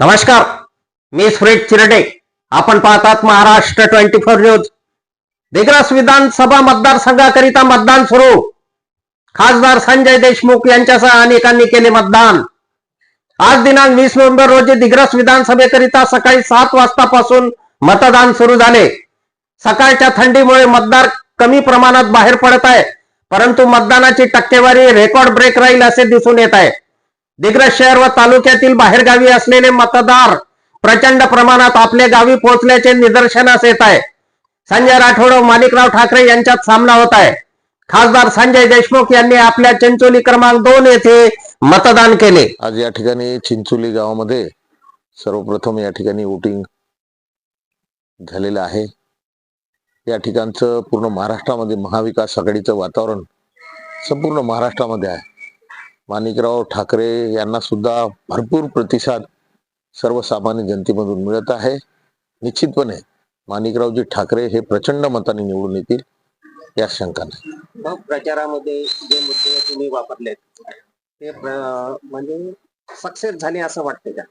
नमस्कार मी सुरेश चिरडे. आपण पाहतात Maharashtra twenty four news. Digras विधानसभा मतदारसंघाकरिता मतदान सुरू. खासदार संजय देशमुख यांच्यासह अनेकांनी केले मतदान. आज दिनांक वीस नोव्हेंबर रोजी दिग्रस विधानसभेकरिता सकाळी सात वाजतापासून मतदान सुरू झाले. सकाळच्या थंडीमुळे मतदार कमी प्रमाणात बाहेर पडत आहे परंतु मतदानाची टक्केवारी रेकॉर्ड ब्रेक राहील असे दिसून येत आहे. दिग्रस शहर व तालुक्यातील बाहेरगावी असलेले मतदार प्रचंड प्रमाणात आपल्या गावी पोहोचल्याचे निदर्शनास येत आहे. संजय राठोड माणिकराव ठाकरे यांच्यात सामना होत आहे. खासदार संजय देशमुख यांनी आपल्या चिंचोली क्रमांक दोन येथे मतदान केले. आज या ठिकाणी चिंचोली गावामध्ये सर्वप्रथम या ठिकाणी वोटिंग झालेलं आहे. या ठिकाणचं पूर्ण महाराष्ट्रामध्ये महाविकास आघाडीचं वातावरण संपूर्ण महाराष्ट्रामध्ये आहे. माणिकराव ठाकरे यांना सुद्धा भरपूर प्रतिसाद सर्वसामान्य जनतेमधून मिळत आहे. निश्चितपणे माणिकरावजी ठाकरे हे प्रचंड मताने निवडून येतील या शंका नाही. मग प्रचारामध्ये जे मुद्दे तुम्ही वापरलेत ते म्हणजे सक्सेस झाले असं वाटतंय का?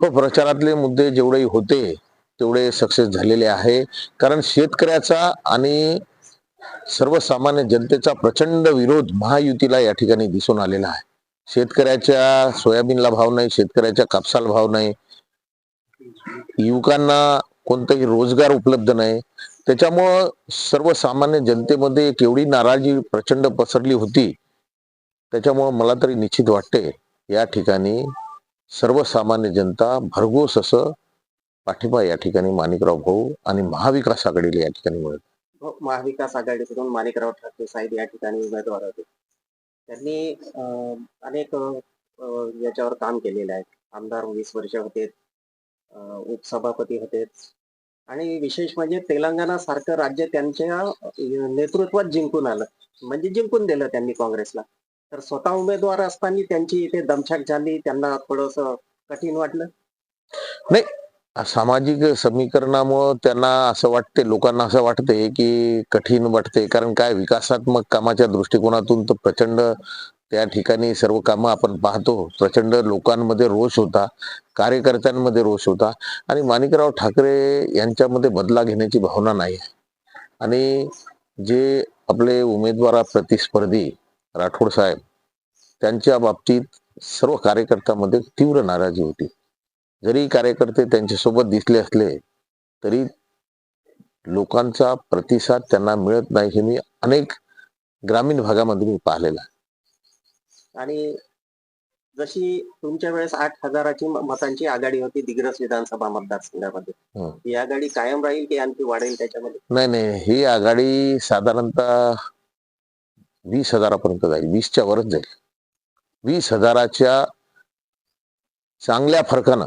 हो प्रचारातले मुद्दे जेवढे होते तेवढे सक्सेस झालेले आहे. कारण शेतकऱ्याचा आणि सर्वसामान्य जनतेचा प्रचंड विरोध महायुतीला या ठिकाणी दिसून आलेला आहे. शेतकऱ्याच्या सोयाबीनला भाव नाही शेतकऱ्याच्या कापसाला भाव नाही. युवकांना कोणताही रोजगार उपलब्ध नाही. त्याच्यामुळं सर्वसामान्य जनतेमध्ये केवढी नाराजी प्रचंड पसरली होती. त्याच्यामुळं मला तरी निश्चित वाटते या ठिकाणी सर्वसामान्य जनता भरघोस असं पाठिंबा या ठिकाणी माणिकराव भाऊ आणि महाविकास आघाडीला या ठिकाणी मिळत. हो, महाविकास आघाडीकडून माणिकराव ठाकरे साहेब या ठिकाणी उमेदवार होते. त्यांनी अनेक याच्यावर काम केलेलं आहे. आमदार वीस वर्ष होते उपसभापती होते. आणि विशेष म्हणजे तेलंगणा सारखं राज्य त्यांच्या नेतृत्वात जिंकून आलं. म्हणजे जिंकून दिलं त्यांनी काँग्रेसला. तर स्वतः उमेदवार असताना त्यांची इथे दमछाक झाली. त्यांना थोडस कठीण वाटलं. सामाजिक समीकरणामुळं त्यांना असं वाटते लोकांना असं वाटते की कठीण वाटते. कारण काय? विकासात्मक कामाच्या दृष्टिकोनातून तर प्रचंड त्या ठिकाणी सर्व कामं आपण पाहतो. प्रचंड लोकांमध्ये रोष होता कार्यकर्त्यांमध्ये रोष होता आणि माणिकराव ठाकरे यांच्यामध्ये बदला घेण्याची भावना नाही आहे. आणि जे आपले उमेदवार प्रतिस्पर्धी राठोड साहेब त्यांच्या बाबतीत सर्व कार्यकर्त्यांमध्ये तीव्र नाराजी होती. जरी कार्यकर्ते त्यांच्यासोबत दिसले असले तरी लोकांचा प्रतिसाद त्यांना मिळत नाही हे मी अनेक ग्रामीण भागामध्ये मी पाहिलेला आहे. आणि जशी तुमच्या वेळेस आठ हजाराची मतांची आघाडी होती दिग्रस विधानसभा मतदारसंघामध्ये. हं. ही आघाडी कायम राहील की आणखी वाढेल त्याच्यामध्ये? नाही नाही. ही आघाडी साधारणतः वीस हजारापर्यंत जाईल. वीसच्या वरच जाईल. वीस हजाराच्या चांगल्या फरकानं